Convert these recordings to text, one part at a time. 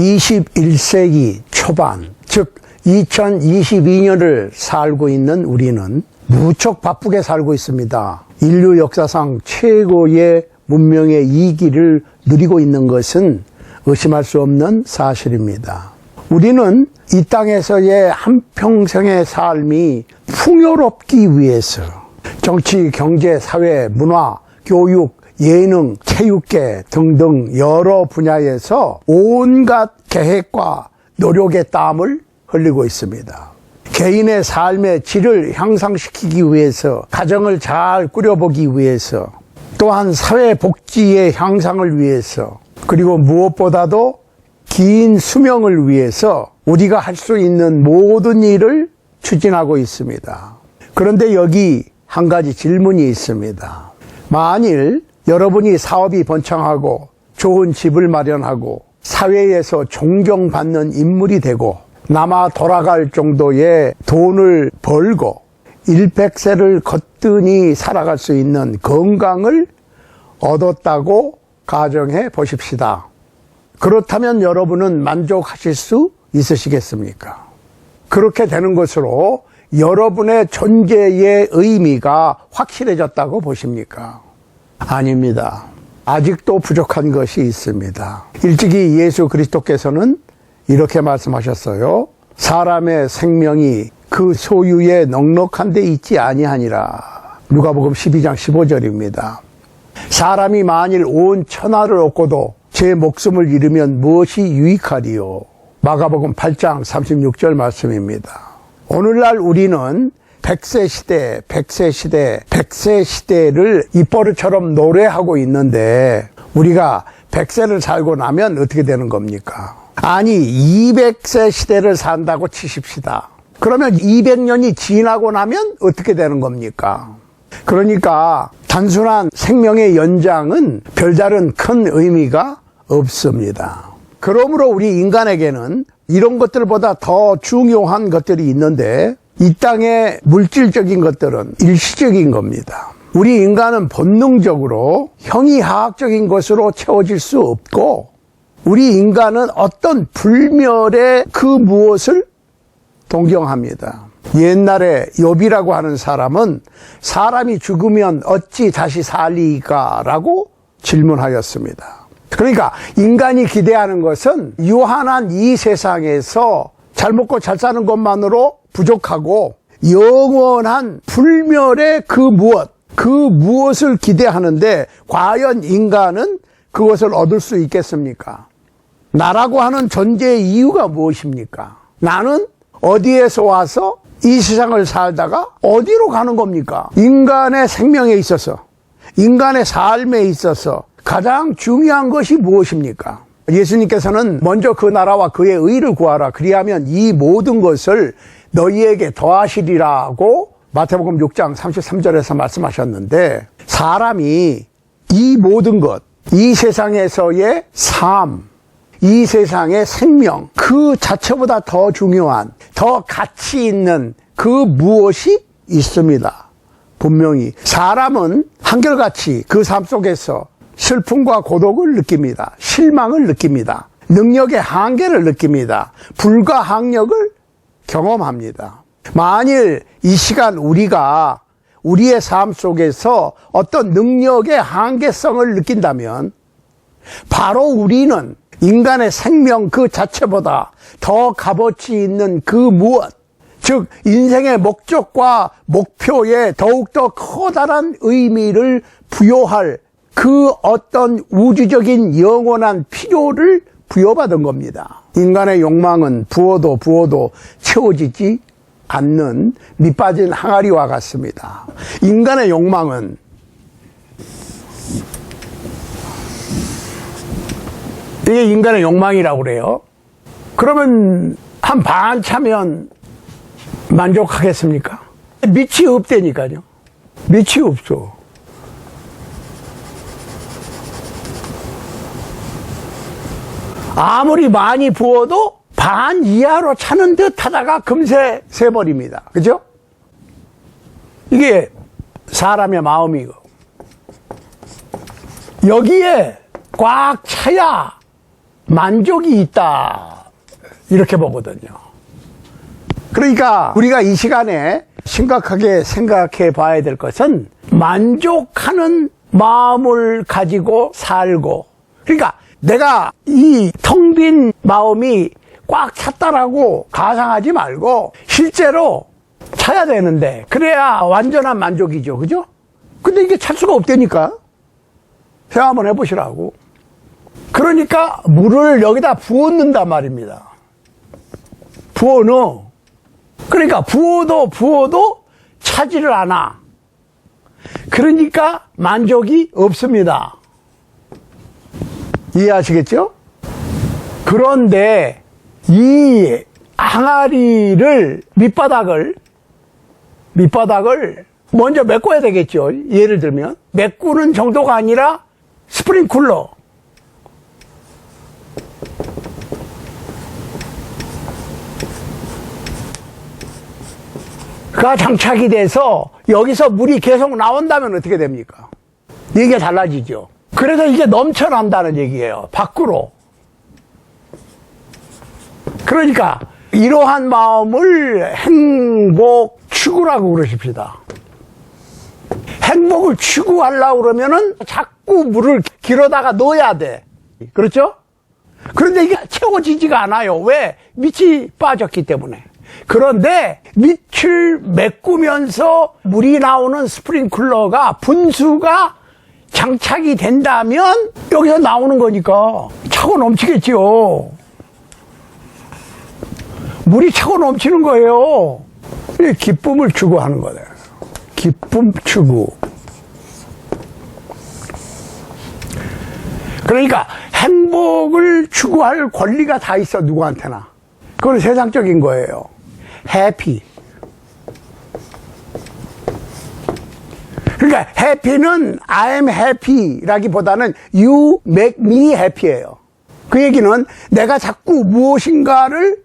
21세기 초반, 즉 2022년을 살고 있는 우리는 무척 바쁘게 살고 있습니다. 인류 역사상 최고의 문명의 이기를 누리고 있는 것은 의심할 수 없는 사실입니다. 우리는 이 땅에서의 한평생의 삶이 풍요롭기 위해서 정치, 경제, 사회, 문화, 교육, 예능, 체육계 등등 여러 분야에서 온갖 계획과 노력의 땀을 흘리고 있습니다. 개인의 삶의 질을 향상시키기 위해서, 가정을 잘 꾸려보기 위해서, 또한 사회 복지의 향상을 위해서, 그리고 무엇보다도 긴 수명을 위해서 우리가 할 수 있는 모든 일을 추진하고 있습니다. 그런데 여기 한 가지 질문이 있습니다. 만일 여러분이 사업이 번창하고 좋은 집을 마련하고 사회에서 존경받는 인물이 되고 남아 돌아갈 정도의 돈을 벌고 일백세를 거뜬히 살아갈 수 있는 건강을 얻었다고 가정해 보십시다. 그렇다면 여러분은 만족하실 수 있으시겠습니까? 그렇게 되는 것으로 여러분의 존재의 의미가 확실해졌다고 보십니까? 아닙니다. 아직도 부족한 것이 있습니다. 일찍이 예수 그리스도께서는 이렇게 말씀하셨어요. 사람의 생명이 그 소유의 넉넉한 데 있지 아니하니라. 누가복음 12장 15절입니다. 사람이 만일 온 천하를 얻고도 제 목숨을 잃으면 무엇이 유익하리요? 마가복음 8장 36절 말씀입니다. 오늘날 우리는 100세 시대, 100세 시대, 100세 시대를 입버릇처럼 노래하고 있는데 우리가 100세를 살고 나면 어떻게 되는 겁니까? 아니, 200세 시대를 산다고 치십시다. 그러면 200년이 지나고 나면 어떻게 되는 겁니까? 그러니까 단순한 생명의 연장은 별다른 큰 의미가 없습니다. 그러므로 우리 인간에게는 이런 것들보다 더 중요한 것들이 있는데 이 땅의 물질적인 것들은 일시적인 겁니다. 우리 인간은 본능적으로 형이하학적인 것으로 채워질 수 없고 우리 인간은 어떤 불멸의 그 무엇을 동경합니다. 옛날에 욥이라고 하는 사람은 사람이 죽으면 어찌 다시 살리까라고 질문하였습니다. 그러니까 인간이 기대하는 것은 유한한 이 세상에서 잘 먹고 잘 사는 것만으로 부족하고 영원한 불멸의 그 무엇, 그 무엇을 기대하는데 과연 인간은 그것을 얻을 수 있겠습니까? 나라고 하는 존재의 이유가 무엇입니까? 나는 어디에서 와서 이 세상을 살다가 어디로 가는 겁니까? 인간의 생명에 있어서, 인간의 삶에 있어서 가장 중요한 것이 무엇입니까? 예수님께서는 먼저 그 나라와 그의 의를 구하라. 그리하면 이 모든 것을 너희에게 더하시리라고 마태복음 6장 33절에서 말씀하셨는데 사람이 이 모든 것, 이 세상에서의 삶, 이 세상의 생명, 그 자체보다 더 중요한, 더 가치 있는 그 무엇이 있습니다. 분명히. 사람은 한결같이 그 삶 속에서 슬픔과 고독을 느낍니다. 실망을 느낍니다. 능력의 한계를 느낍니다. 불가항력을 경험합니다. 만일 이 시간 우리가 우리의 삶 속에서 어떤 능력의 한계성을 느낀다면 바로 우리는 인간의 생명 그 자체보다 더 값어치 있는 그 무엇, 즉 인생의 목적과 목표에 더욱더 커다란 의미를 부여할 그 어떤 우주적인 영원한 필요를 부여받은 겁니다. 인간의 욕망은 부어도 부어도 채워지지 않는 밑빠진 항아리와 같습니다. 인간의 욕망은 이게 인간의 욕망이라고 그래요. 그러면 한 반 차면 만족하겠습니까? 밑이 없다니까요. 밑이 없어. 아무리 많이 부어도 반 이하로 차는 듯 하다가 금세 새버립니다. 그죠? 이게 사람의 마음이고. 여기에 꽉 차야 만족이 있다. 이렇게 보거든요. 그러니까 우리가 이 시간에 심각하게 생각해 봐야 될 것은 만족하는 마음을 가지고 살고 그러니까 내가 이 텅 빈 마음이 꽉 찼다라고 가상하지 말고 실제로 차야 되는데 그래야 완전한 만족이죠. 그죠? 근데 이게 찰 수가 없다니까. 생각 한번 해보시라고. 그러니까 물을 여기다 부었는단 말입니다. 부어 넣어. 그러니까 부어도 부어도 차지를 않아. 그러니까 만족이 없습니다. 이해하시겠죠? 그런데 이 항아리를 밑바닥을 밑바닥을 먼저 메꿔야 되겠죠. 예를 들면 메꾸는 정도가 아니라 스프링쿨러 가 장착이 돼서 여기서 물이 계속 나온다면 어떻게 됩니까? 얘기가 달라지죠. 그래서 이게 넘쳐난다는 얘기예요. 밖으로. 그러니까 이러한 마음을 행복 추구라고 그러십시다. 행복을 추구하려고 그러면은 자꾸 물을 길어다가 넣어야 돼. 그렇죠? 그런데 이게 채워지지가 않아요. 왜? 밑이 빠졌기 때문에. 그런데 밑을 메꾸면서 물이 나오는 스프링클러가 분수가 장착이 된다면 여기서 나오는 거니까 차고 넘치겠지요. 물이 차고 넘치는 거예요. 이 기쁨을 추구하는 거예요. 기쁨 추구. 그러니까 행복을 추구할 권리가 다 있어 누구한테나. 그건 세상적인 거예요. 해피. 그러니까 해피는 I'm happy라기보다는 you make me happy예요. 그 얘기는 내가 자꾸 무엇인가를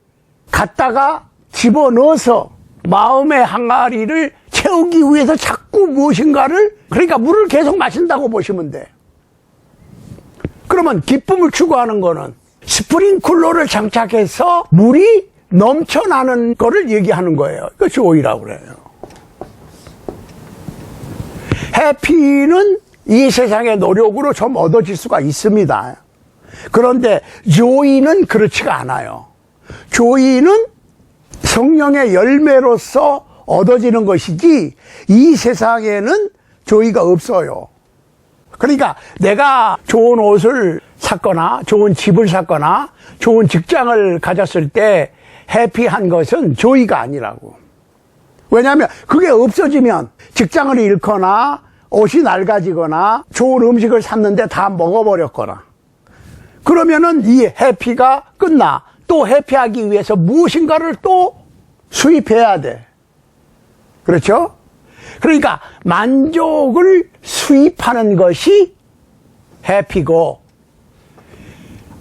갖다가 집어넣어서 마음의 항아리를 채우기 위해서 자꾸 무엇인가를 그러니까 물을 계속 마신다고 보시면 돼. 그러면 기쁨을 추구하는 거는 스프링쿨러를 장착해서 물이 넘쳐나는 거를 얘기하는 거예요. 그것이 오이라고 그래요. 해피는 이 세상의 노력으로 좀 얻어질 수가 있습니다. 그런데 조이는 그렇지가 않아요. 조이는 성령의 열매로서 얻어지는 것이지 이 세상에는 조이가 없어요. 그러니까 내가 좋은 옷을 샀거나 좋은 집을 샀거나 좋은 직장을 가졌을 때 해피한 것은 조이가 아니라고. 왜냐하면 그게 없어지면 직장을 잃거나 옷이 낡아지거나 좋은 음식을 샀는데 다 먹어버렸거나 그러면은 이 해피가 끝나. 또 해피하기 위해서 무엇인가를 또 수입해야 돼. 그렇죠? 그러니까 만족을 수입하는 것이 해피고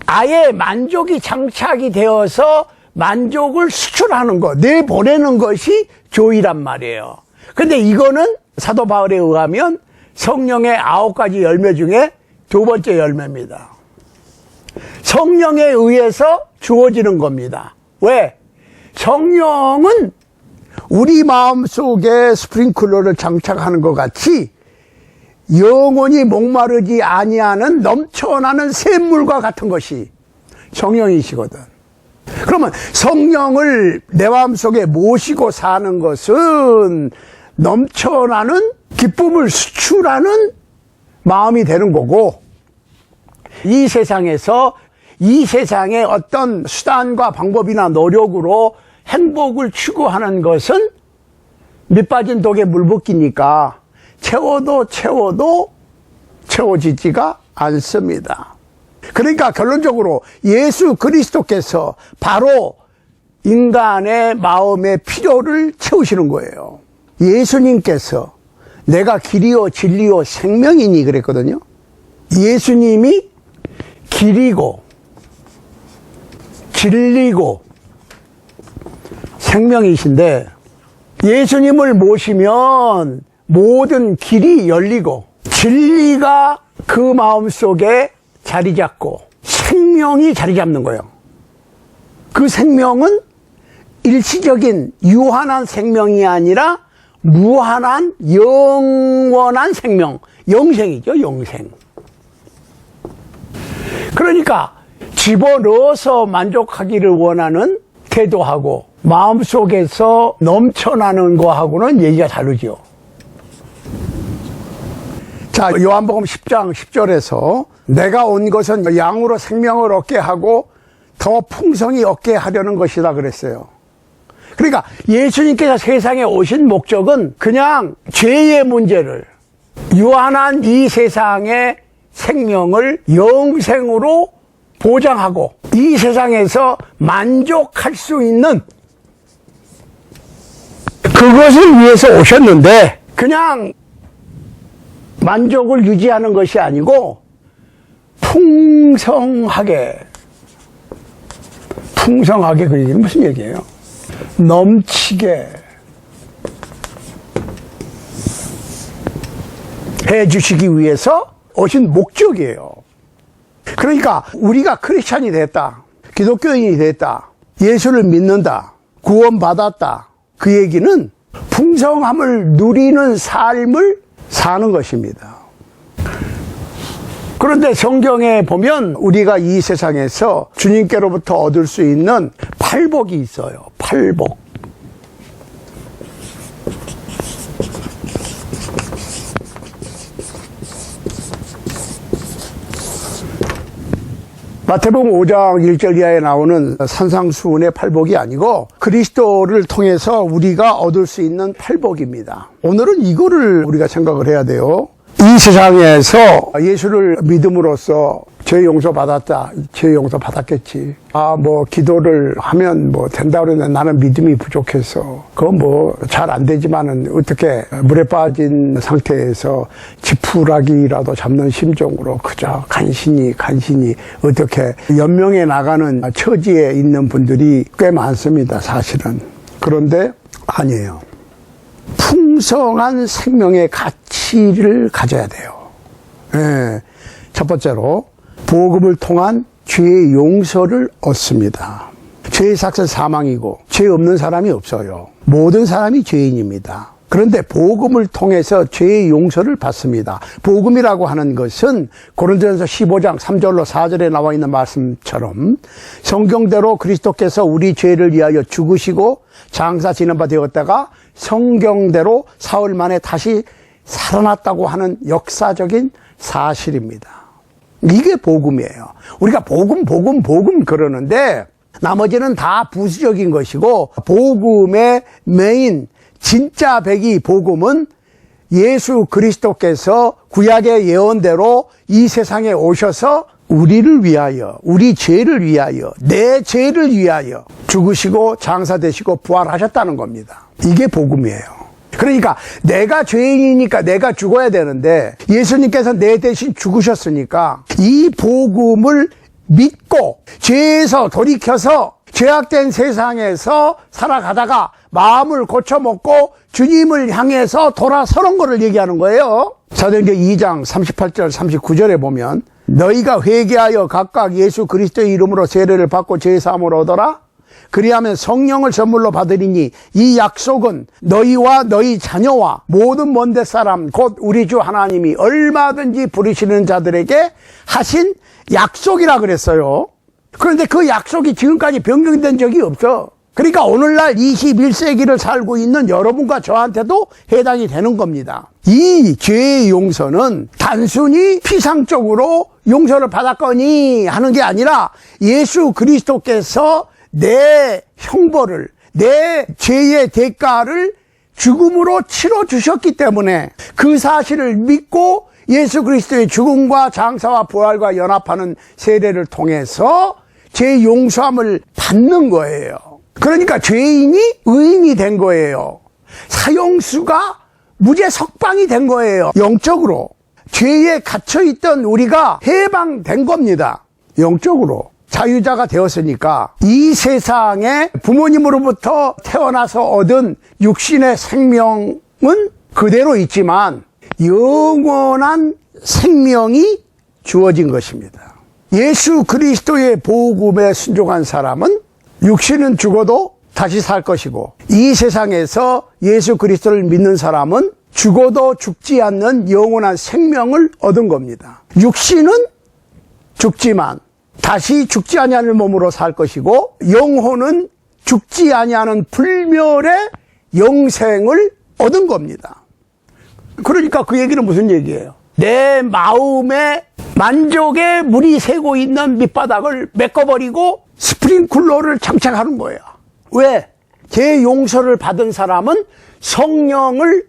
아예 만족이 장착이 되어서 만족을 수출하는 것, 내보내는 것이 조이란 말이에요. 근데 이거는 사도 바울에 의하면 성령의 아홉 가지 열매 중에 두 번째 열매입니다. 성령에 의해서 주어지는 겁니다. 왜? 성령은 우리 마음 속에 스프링클러를 장착하는 것 같이 영원히 목마르지 아니하는 넘쳐나는 샘물과 같은 것이 성령이시거든. 그러면 성령을 내 마음속에 모시고 사는 것은 넘쳐나는 기쁨을 수출하는 마음이 되는 거고 이 세상에서 이 세상의 어떤 수단과 방법이나 노력으로 행복을 추구하는 것은 밑빠진 독에 물 붓기니까 채워도 채워도 채워지지가 않습니다. 그러니까 결론적으로 예수 그리스도께서 바로 인간의 마음의 필요를 채우시는 거예요. 예수님께서 내가 길이요 진리요 생명이니 그랬거든요. 예수님이 길이고 진리고 생명이신데 예수님을 모시면 모든 길이 열리고 진리가 그 마음 속에 자리 잡고 생명이 자리 잡는 거예요. 그 생명은 일시적인 유한한 생명이 아니라 무한한 영원한 생명, 영생이죠, 영생. 그러니까 집어넣어서 만족하기를 원하는 태도하고 마음속에서 넘쳐나는 거하고는 얘기가 다르죠. 자, 요한복음 10장 10절에서 내가 온 것은 양으로 생명을 얻게 하고 더 풍성히 얻게 하려는 것이다 그랬어요. 그러니까 예수님께서 세상에 오신 목적은 그냥 죄의 문제를 유한한 이 세상의 생명을 영생으로 보장하고 이 세상에서 만족할 수 있는 그것을 위해서 오셨는데 그냥 만족을 유지하는 것이 아니고 풍성하게 풍성하게 그 얘기는 무슨 얘기예요? 넘치게 해 주시기 위해서 오신 목적이에요. 그러니까 우리가 크리스찬이 됐다. 기독교인이 됐다. 예수를 믿는다. 구원받았다. 그 얘기는 풍성함을 누리는 삶을 사는 것입니다. 그런데 성경에 보면 우리가 이 세상에서 주님께로부터 얻을 수 있는 팔복이 있어요. 팔복. 마태복음 5장 1절 이하에 나오는 산상수훈의 팔복이 아니고 그리스도를 통해서 우리가 얻을 수 있는 팔복입니다. 오늘은 이거를 우리가 생각을 해야 돼요. 이 세상에서 예수를 믿음으로써 죄 용서 받았다. 죄 용서 받았겠지. 아, 뭐, 기도를 하면 뭐 된다 그러는데 나는 믿음이 부족해서. 그건 뭐, 잘 안 되지만은 어떻게 물에 빠진 상태에서 지푸라기라도 잡는 심정으로 그저 간신히, 간신히 어떻게 연명해 나가는 처지에 있는 분들이 꽤 많습니다. 사실은. 그런데 아니에요. 풍 성한 생명의 가치를 가져야 돼요. 예. 첫 번째로 복음을 통한 죄의 용서를 얻습니다. 죄의 삭은 사망이고 죄 없는 사람이 없어요. 모든 사람이 죄인입니다. 그런데 복음을 통해서 죄의 용서를 받습니다. 복음이라고 하는 것은 고린도전서 15장 3절로 4절에 나와 있는 말씀처럼 성경대로 그리스도께서 우리 죄를 위하여 죽으시고 장사 지는 바 되었다가 성경대로 사흘 만에 다시 살아났다고 하는 역사적인 사실입니다. 이게 복음이에요. 우리가 복음, 복음, 복음 그러는데 나머지는 다 부수적인 것이고 복음의 메인 진짜 백이 복음은 예수 그리스도께서 구약의 예언대로 이 세상에 오셔서 우리를 위하여, 우리 죄를 위하여, 내 죄를 위하여 죽으시고 장사되시고 부활하셨다는 겁니다. 이게 복음이에요. 그러니까 내가 죄인이니까 내가 죽어야 되는데 예수님께서 내 대신 죽으셨으니까 이 복음을 믿고 죄에서 돌이켜서 죄악된 세상에서 살아가다가 마음을 고쳐먹고 주님을 향해서 돌아서는 것을 얘기하는 거예요. 사도행전 2장 38절 39절에 보면 너희가 회개하여 각각 예수 그리스도의 이름으로 세례를 받고 죄 사함을 얻어라. 그리하면 성령을 선물로 받으리니 이 약속은 너희와 너희 자녀와 모든 먼데 사람 곧 우리 주 하나님이 얼마든지 부르시는 자들에게 하신 약속이라 그랬어요. 그런데 그 약속이 지금까지 변경된 적이 없어. 그러니까 오늘날 21세기를 살고 있는 여러분과 저한테도 해당이 되는 겁니다. 이 죄의 용서는 단순히 피상적으로 용서를 받았거니 하는 게 아니라 예수 그리스도께서 내 형벌을, 내 죄의 대가를 죽음으로 치러 주셨기 때문에 그 사실을 믿고 예수 그리스도의 죽음과 장사와 부활과 연합하는 세례를 통해서 죄 용서함을 받는 거예요. 그러니까 죄인이 의인이 된 거예요. 사형수가 무죄 석방이 된 거예요. 영적으로. 죄에 갇혀있던 우리가 해방된 겁니다. 영적으로. 자유자가 되었으니까 이 세상에 부모님으로부터 태어나서 얻은 육신의 생명은 그대로 있지만 영원한 생명이 주어진 것입니다. 예수 그리스도의 복음에 순종한 사람은 육신은 죽어도 다시 살 것이고 이 세상에서 예수 그리스도를 믿는 사람은 죽어도 죽지 않는 영원한 생명을 얻은 겁니다. 육신은 죽지만 다시 죽지 아니하는 몸으로 살 것이고 영혼은 죽지 아니하는 불멸의 영생을 얻은 겁니다. 그러니까 그 얘기는 무슨 얘기예요? 내 마음에 만족의 물이 새고 있는 밑바닥을 메꿔버리고 스프링쿨러를 장착하는 거예요. 왜? 제 용서를 받은 사람은 성령을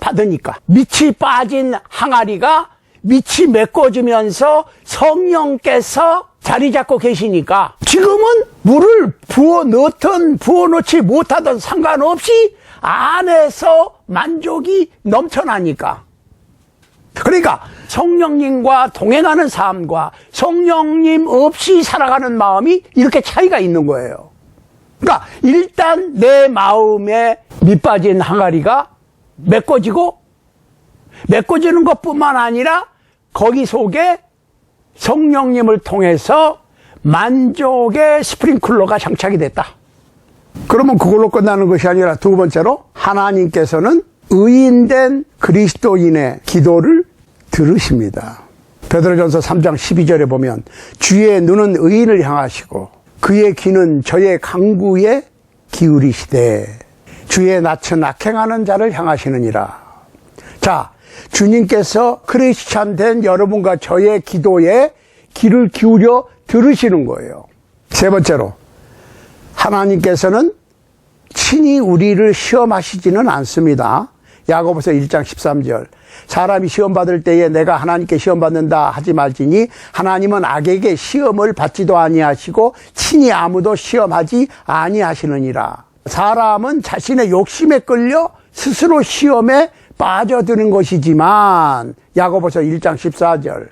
받으니까. 밑이 빠진 항아리가 밑이 메꿔지면서 성령께서 자리 잡고 계시니까 지금은 물을 부어 넣든 부어 넣지 못하든 상관없이 안에서 만족이 넘쳐나니까. 그러니까 성령님과 동행하는 삶과 성령님 없이 살아가는 마음이 이렇게 차이가 있는 거예요. 그러니까 일단 내 마음에 밑빠진 항아리가 메꿔지고 메꿔지는 것뿐만 아니라 거기 속에 성령님을 통해서 만족의 스프링클러가 장착이 됐다. 그러면 그걸로 끝나는 것이 아니라 두 번째로 하나님께서는 의인된 그리스도인의 기도를 들으십니다. 베드로전서 3장 12절에 보면 주의 눈은 의인을 향하시고 그의 귀는 저의 강구에 기울이시되 주의 낯은 악행하는 자를 향하시느니라. 자, 주님께서 크리스찬 된 여러분과 저의 기도에 귀를 기울여 들으시는 거예요. 세 번째로 하나님께서는 친히 우리를 시험하시지는 않습니다. 야고보서 1장 13절. 사람이 시험 받을 때에 내가 하나님께 시험 받는다 하지 말지니 하나님은 악에게 시험을 받지도 아니하시고 친히 아무도 시험하지 아니하시느니라. 사람은 자신의 욕심에 끌려 스스로 시험에 빠져드는 것이지만 야고보서 1장 14절.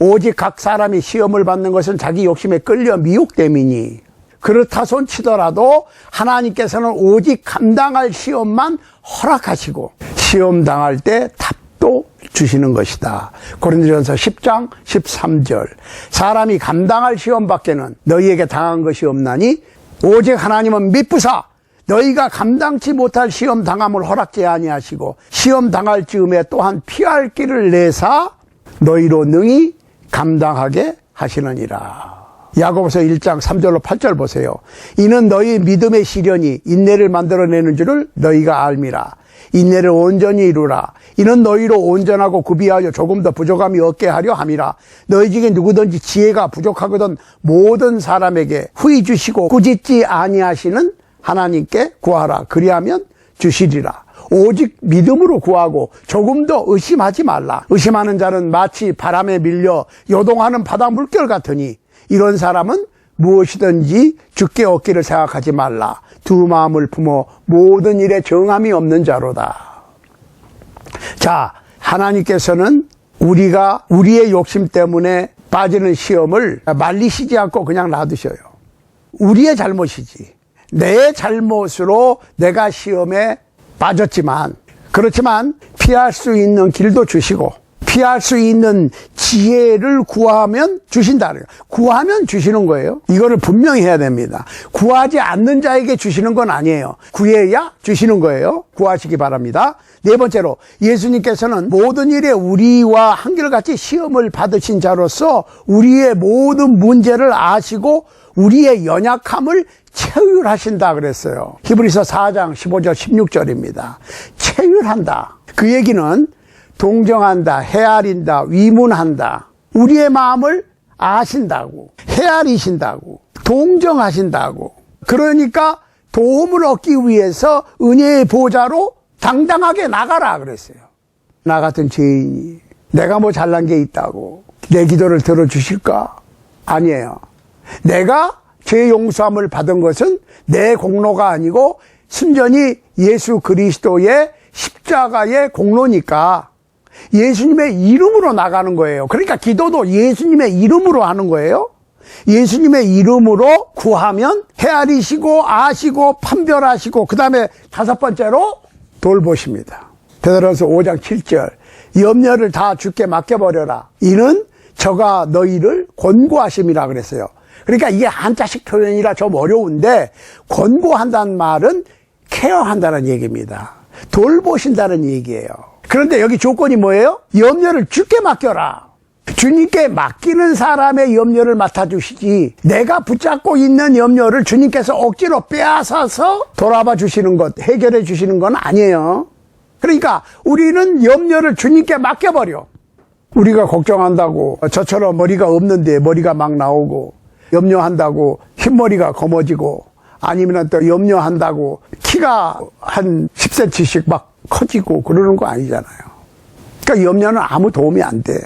오직 각 사람이 시험을 받는 것은 자기 욕심에 끌려 미혹됨이니 그렇다 손 치더라도 하나님께서는 오직 감당할 시험만 허락하시고 시험 당할 때 답도 주시는 것이다. 고린도전서 10장 13절. 사람이 감당할 시험밖에는 너희에게 당한 것이 없나니 오직 하나님은 미쁘사 너희가 감당치 못할 시험 당함을 허락지 아니하시고 시험 당할 즈음에 또한 피할 길을 내사 너희로 능히 감당하게 하시느니라. 야고보서 1장 3절로 8절 보세요. 이는 너희 믿음의 시련이 인내를 만들어내는 줄을 너희가 알미라. 인내를 온전히 이루라. 이는 너희로 온전하고 구비하여 조금 더 부족함이 없게 하려 함이라. 너희 중에 누구든지 지혜가 부족하거든 모든 사람에게 후히 주시고 꾸짖지 아니하시는 하나님께 구하라. 그리하면 주시리라. 오직 믿음으로 구하고 조금 더 의심하지 말라. 의심하는 자는 마치 바람에 밀려 요동하는 바다 물결 같으니 이런 사람은 무엇이든지 죽게 얻기를 생각하지 말라. 두 마음을 품어 모든 일에 정함이 없는 자로다. 자, 하나님께서는 우리가 우리의 욕심 때문에 빠지는 시험을 말리시지 않고 그냥 놔두셔요. 우리의 잘못이지. 내 잘못으로 내가 시험에 빠졌지만, 그렇지만 피할 수 있는 길도 주시고, 피할 수 있는 지혜를 구하면 주신다. 구하면 주시는 거예요. 이거를 분명히 해야 됩니다. 구하지 않는 자에게 주시는 건 아니에요. 구해야 주시는 거예요. 구하시기 바랍니다. 네 번째로 예수님께서는 모든 일에 우리와 한결같이 시험을 받으신 자로서 우리의 모든 문제를 아시고 우리의 연약함을 체휼하신다 그랬어요. 히브리서 4장 15절 16절입니다. 체휼한다. 그 얘기는 동정한다, 헤아린다, 위문한다. 우리의 마음을 아신다고, 헤아리신다고, 동정하신다고. 그러니까 도움을 얻기 위해서 은혜의 보좌로 당당하게 나가라 그랬어요. 나 같은 죄인이 내가 뭐 잘난 게 있다고 내 기도를 들어주실까? 아니에요. 내가 죄 용서함을 받은 것은 내 공로가 아니고 순전히 예수 그리스도의 십자가의 공로니까 예수님의 이름으로 나가는 거예요. 그러니까 기도도 예수님의 이름으로 하는 거예요. 예수님의 이름으로 구하면 헤아리시고 아시고 판별하시고 그 다음에 다섯 번째로 돌보십니다. 베드로서 5장 7절 염려를 다 주께 맡겨버려라. 이는 저가 너희를 권고하심이라 그랬어요. 그러니까 이게 한자식 표현이라 좀 어려운데 권고한다는 말은 케어한다는 얘기입니다. 돌보신다는 얘기예요. 그런데 여기 조건이 뭐예요? 염려를 주께 맡겨라. 주님께 맡기는 사람의 염려를 맡아주시지 내가 붙잡고 있는 염려를 주님께서 억지로 빼앗아서 돌아봐 주시는 것, 해결해 주시는 건 아니에요. 그러니까 우리는 염려를 주님께 맡겨버려. 우리가 걱정한다고 저처럼 머리가 없는데 머리가 막 나오고 염려한다고 흰머리가 검어지고 아니면 또 염려한다고 키가 한 10cm씩 막 커지고 그러는 거 아니잖아요. 그러니까 염려는 아무 도움이 안 돼.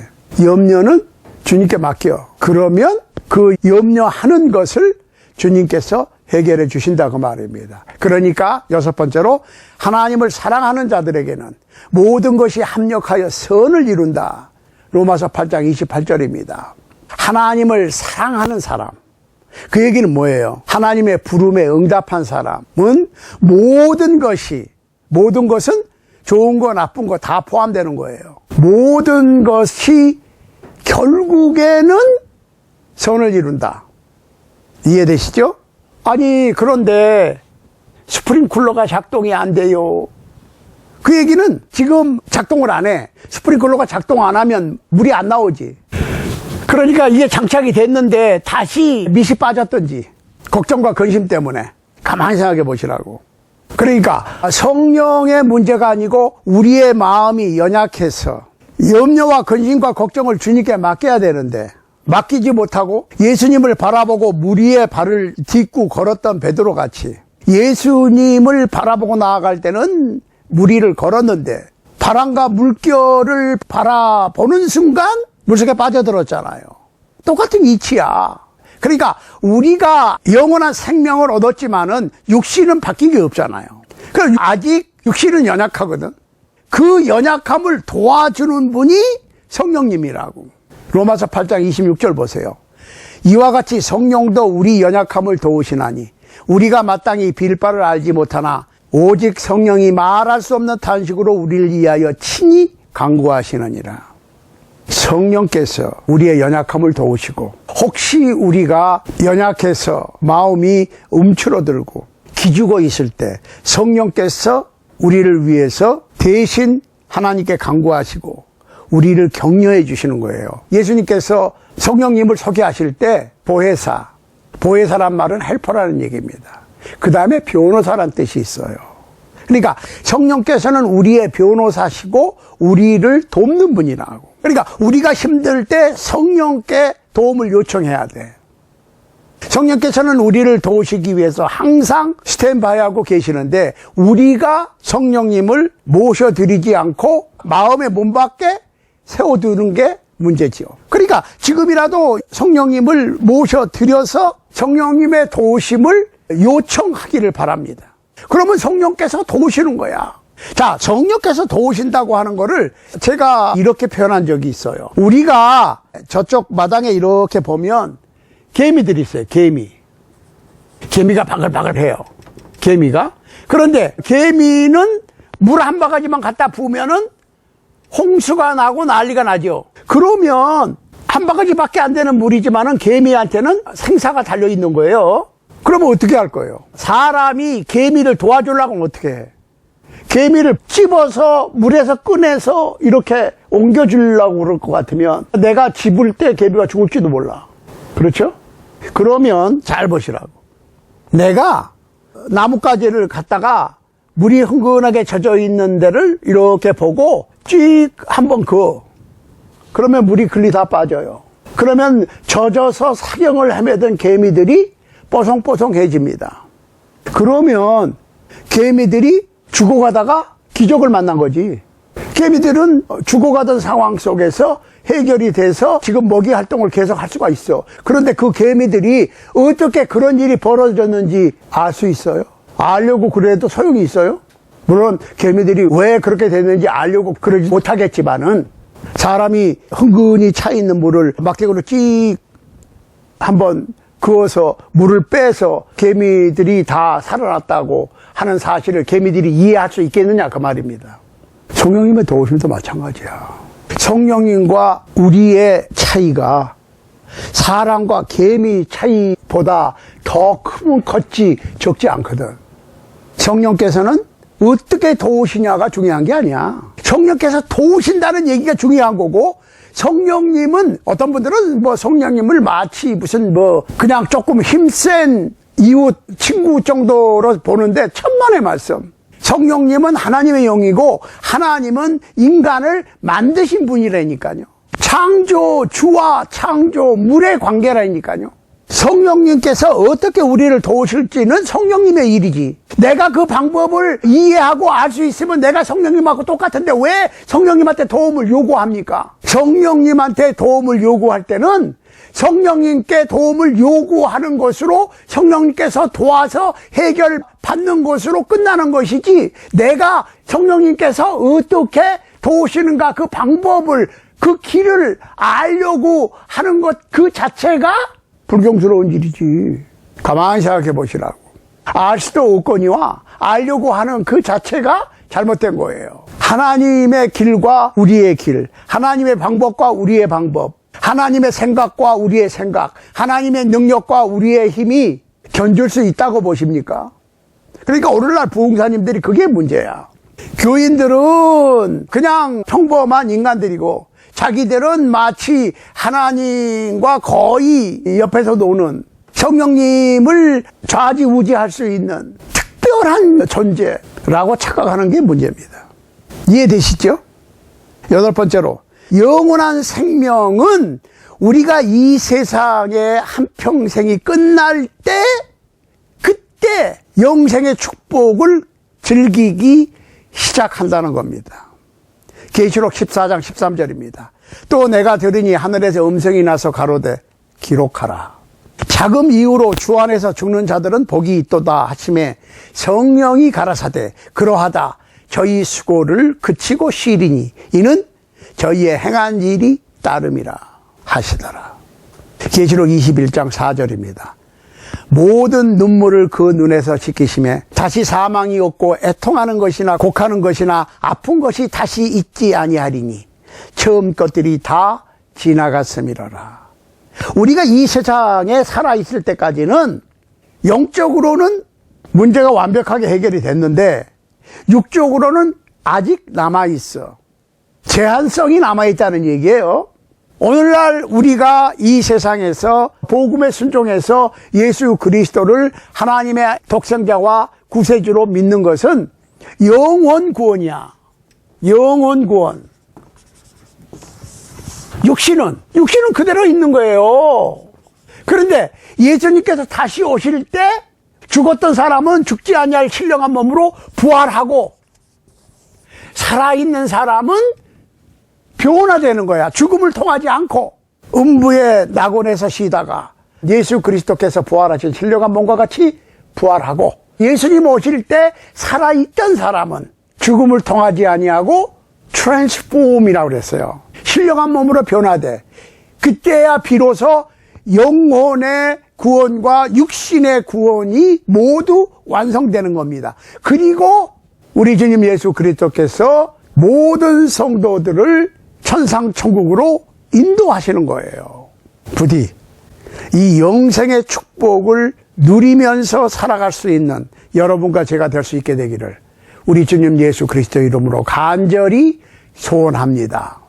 염려는 주님께 맡겨. 그러면 그 염려하는 것을 주님께서 해결해 주신다 그 말입니다. 그러니까 여섯 번째로 하나님을 사랑하는 자들에게는 모든 것이 합력하여 선을 이룬다. 로마서 8장 28절입니다. 하나님을 사랑하는 사람. 그 얘기는 뭐예요? 하나님의 부름에 응답한 사람은 모든 것이, 모든 것은 좋은 거 나쁜 거 다 포함되는 거예요. 모든 것이 결국에는 선을 이룬다. 이해되시죠? 아니, 그런데 스프링 쿨러가 작동이 안 돼요. 그 얘기는 지금 작동을 안 해. 스프링클러가 작동 안 하면 물이 안 나오지. 그러니까 이게 장착이 됐는데 다시 밑이 빠졌던지 걱정과 근심 때문에 가만히 생각해 보시라고. 그러니까 성령의 문제가 아니고 우리의 마음이 연약해서 염려와 근심과 걱정을 주님께 맡겨야 되는데 맡기지 못하고 예수님을 바라보고 물 위에 발을 딛고 걸었던 베드로 같이 예수님을 바라보고 나아갈 때는 무리를 걸었는데 바람과 물결을 바라보는 순간 물속에 빠져들었잖아요. 똑같은 이치야. 그러니까 우리가 영원한 생명을 얻었지만은 육신은 바뀐 게 없잖아요. 그 아직 육신은 연약하거든. 그 연약함을 도와주는 분이 성령님이라고. 로마서 8장 26절 보세요. 이와 같이 성령도 우리 연약함을 도우시나니 우리가 마땅히 빌 바를 알지 못하나 오직 성령이 말할 수 없는 탄식으로 우리를 위하여 친히 강구하시느니라. 성령께서 우리의 연약함을 도우시고 혹시 우리가 연약해서 마음이 움츠러들고 기죽어 있을 때 성령께서 우리를 위해서 대신 하나님께 강구하시고 우리를 격려해 주시는 거예요. 예수님께서 성령님을 소개하실 때 보혜사, 보혜사란 말은 헬퍼라는 얘기입니다. 그 다음에 변호사란 뜻이 있어요. 그러니까 성령께서는 우리의 변호사시고 우리를 돕는 분이라고. 그러니까 우리가 힘들 때 성령께 도움을 요청해야 돼. 성령께서는 우리를 도우시기 위해서 항상 스탠바이하고 계시는데 우리가 성령님을 모셔드리지 않고 마음의 문 밖에 세워두는 게 문제지요. 그러니까 지금이라도 성령님을 모셔드려서 성령님의 도우심을 요청하기를 바랍니다. 그러면 성령께서 도우시는 거야. 자, 성령께서 도우신다고 하는 거를 제가 이렇게 표현한 적이 있어요. 우리가 저쪽 마당에 이렇게 보면 개미들이 있어요. 개미. 개미가 바글바글 해요. 개미가. 그런데 개미는 물 한 바가지만 갖다 부으면은 홍수가 나고 난리가 나죠. 그러면 한 바가지밖에 안 되는 물이지만은 개미한테는 생사가 달려 있는 거예요. 그러면 어떻게 할 거예요? 사람이 개미를 도와주려고 하면 어떻게 해? 개미를 집어서 물에서 꺼내서 이렇게 옮겨주려고 그럴 것 같으면 내가 집을 때 개미가 죽을지도 몰라. 그렇죠? 그러면 잘 보시라고. 내가 나뭇가지를 갖다가 물이 흥건하게 젖어 있는 데를 이렇게 보고 쭉 한번 그어. 그러면 물이 글리 다 빠져요. 그러면 젖어서 사경을 헤매던 개미들이 뽀송뽀송해집니다. 그러면 개미들이 죽어가다가 기적을 만난 거지. 개미들은 죽어가던 상황 속에서 해결이 돼서 지금 먹이 활동을 계속 할 수가 있어. 그런데 그 개미들이 어떻게 그런 일이 벌어졌는지 알 수 있어요? 알려고 그래도 소용이 있어요? 물론 개미들이 왜 그렇게 됐는지 알려고 그러지 못하겠지만은 사람이 흥근히 차 있는 물을 막대기로 찍 한번 그어서 물을 빼서 개미들이 다 살아났다고 하는 사실을 개미들이 이해할 수 있겠느냐 그 말입니다. 성령님의 도우심도 마찬가지야. 성령님과 우리의 차이가 사람과 개미 차이보다 더 크면 컸지 적지 않거든. 성령께서는 어떻게 도우시냐가 중요한 게 아니야. 성령께서 도우신다는 얘기가 중요한 거고, 성령님은 어떤 분들은 뭐 성령님을 마치 무슨 뭐 그냥 조금 힘센 이웃 친구 정도로 보는데 천만의 말씀. 성령님은 하나님의 영이고 하나님은 인간을 만드신 분이라니까요. 창조 주와 창조 물의 관계라니까요. 성령님께서 어떻게 우리를 도우실지는 성령님의 일이지. 내가 그 방법을 이해하고 알 수 있으면 내가 성령님하고 똑같은데 왜 성령님한테 도움을 요구합니까? 성령님한테 도움을 요구할 때는 성령님께 도움을 요구하는 것으로 성령님께서 도와서 해결 받는 것으로 끝나는 것이지 내가 성령님께서 어떻게 도우시는가 그 방법을 그 길을 알려고 하는 것 그 자체가 불경스러운 일이지. 가만히 생각해 보시라고. 알 수도 없거니와 알려고 하는 그 자체가 잘못된 거예요. 하나님의 길과 우리의 길, 하나님의 방법과 우리의 방법, 하나님의 생각과 우리의 생각, 하나님의 능력과 우리의 힘이 견줄 수 있다고 보십니까? 그러니까 오늘날 부흥사님들이 그게 문제야. 교인들은 그냥 평범한 인간들이고 자기들은 마치 하나님과 거의 옆에서 노는 성령님을 좌지우지할 수 있는 특별한 존재라고 착각하는 게 문제입니다. 이해되시죠? 여덟 번째로 영원한 생명은 우리가 이 세상의 한평생이 끝날 때 그때 영생의 축복을 즐기기 시작한다는 겁니다. 계시록 14장 13절입니다. 또 내가 들으니 하늘에서 음성이 나서 가로되 기록하라. 자금 이후로 주 안에서 죽는 자들은 복이 있도다 하심에 성령이 가라사대 그러하다 저희 수고를 그치고 쉬리니 이는 저희의 행한 일이 따름이라 하시더라. 계시록 21장 4절입니다. 모든 눈물을 그 눈에서 씻기심에 다시 사망이 없고 애통하는 것이나 곡하는 것이나 아픈 것이 다시 있지 아니하리니 처음 것들이 다 지나갔음이로라. 우리가 이 세상에 살아 있을 때까지는 영적으로는 문제가 완벽하게 해결이 됐는데 육적으로는 아직 남아 있어. 제한성이 남아 있다는 얘기예요. 오늘날 우리가 이 세상에서 복음에 순종해서 예수 그리스도를 하나님의 독생자와 구세주로 믿는 것은 영원 구원이야. 영원 구원. 육신은 육신은 그대로 있는 거예요. 그런데 예수님께서 다시 오실 때 죽었던 사람은 죽지 아니할 신령한 몸으로 부활하고 살아있는 사람은 변화되는 거야. 죽음을 통하지 않고 음부의 낙원에서 쉬다가 예수 그리스도께서 부활하신 신령한 몸과 같이 부활하고 예수님 오실 때 살아있던 사람은 죽음을 통하지 아니하고 트랜스폼이라고 그랬어요. 신령한 몸으로 변화돼. 그때야 비로소 영혼의 구원과 육신의 구원이 모두 완성되는 겁니다. 그리고 우리 주님 예수 그리스도께서 모든 성도들을 천상천국으로 인도하시는 거예요. 부디 이 영생의 축복을 누리면서 살아갈 수 있는 여러분과 제가 될 수 있게 되기를 우리 주님 예수 그리스도 이름으로 간절히 소원합니다.